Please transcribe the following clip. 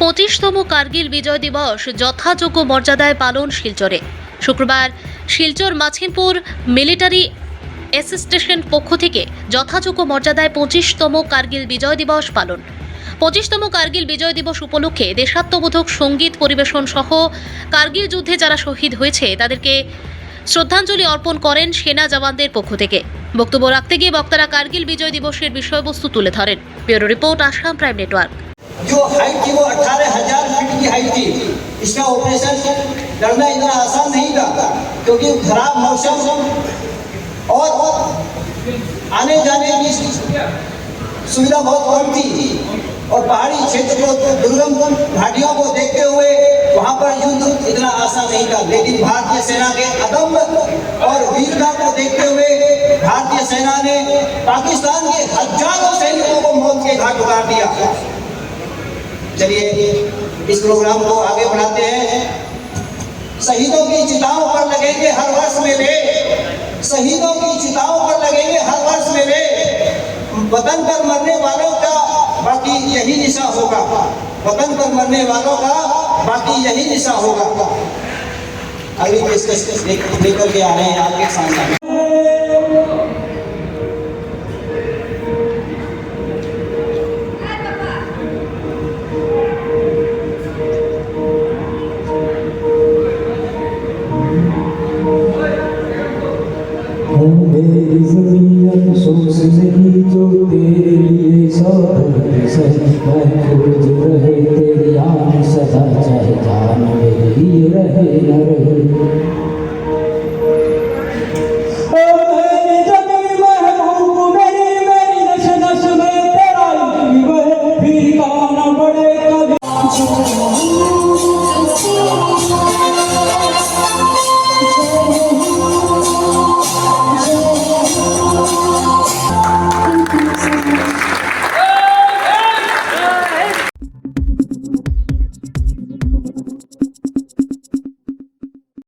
পঁচিশতম কার্গিল বিজয় দিবস যথাযোগ্য মর্যাদায় পালন শিলচরে। শুক্রবার শিলচর মাছিমপুর মিলিটারি অ্যাসিস্টেশন পক্ষ থেকে যথাযোগ্য মর্যাদায় পঁচিশতম কার্গিল বিজয় দিবস পালন। পঁচিশতম কার্গিল বিজয় দিবস উপলক্ষে দেশাত্মবোধক সংগীত পরিবেশন সহ কার্গিল যুদ্ধে যারা শহীদ হয়েছে, তাদেরকে শ্রদ্ধাঞ্জলি অর্পণ করেন সেনা জওয়ানদের পক্ষ থেকে। বক্তব্য রাখতে গিয়ে বক্তারা কার্গিল বিজয় দিবসের বিষয়বস্তু তুলে ধরেন। Bureau report Assam prime network. जो हाइट थी वो अठारह हज़ार फीट की हाइट थी। इसका ऑपरेशन लड़ना इतना आसान नहीं था, क्योंकि खराब मौसम और आने जाने की सुविधा बहुत कम थी। और पहाड़ी क्षेत्र को दुर्गम घाटियों को देखते हुए वहाँ पर युद्ध इतना आसान नहीं था। लेकिन भारतीय सेना के अदम्य और वीरता को देखते हुए भारतीय सेना ने पाकिस्तान के हज़ारों सैनिकों को मौत के घाट उतार दिया। चलिए, इस प्रोग्राम को आगे बढ़ाते हैं। शहीदों की चिताओं पर लगेंगे हर वर्ष मेले शहीदों की चिताओं पर लगेंगे हर वर्ष मेले वतन पर मरने वालों का बाकी यही निशा होगा। वतन पर मरने वालों का बाकी यही निशा होगा। अभी पेशकश लेकर के आ रहे हैं, आपके सामने। जमीन अफसोस नहीं जो तेरे लिए सौगंध सही महफूज रहे तेरी आन सदा चाहे जान मेरी रहे न रहे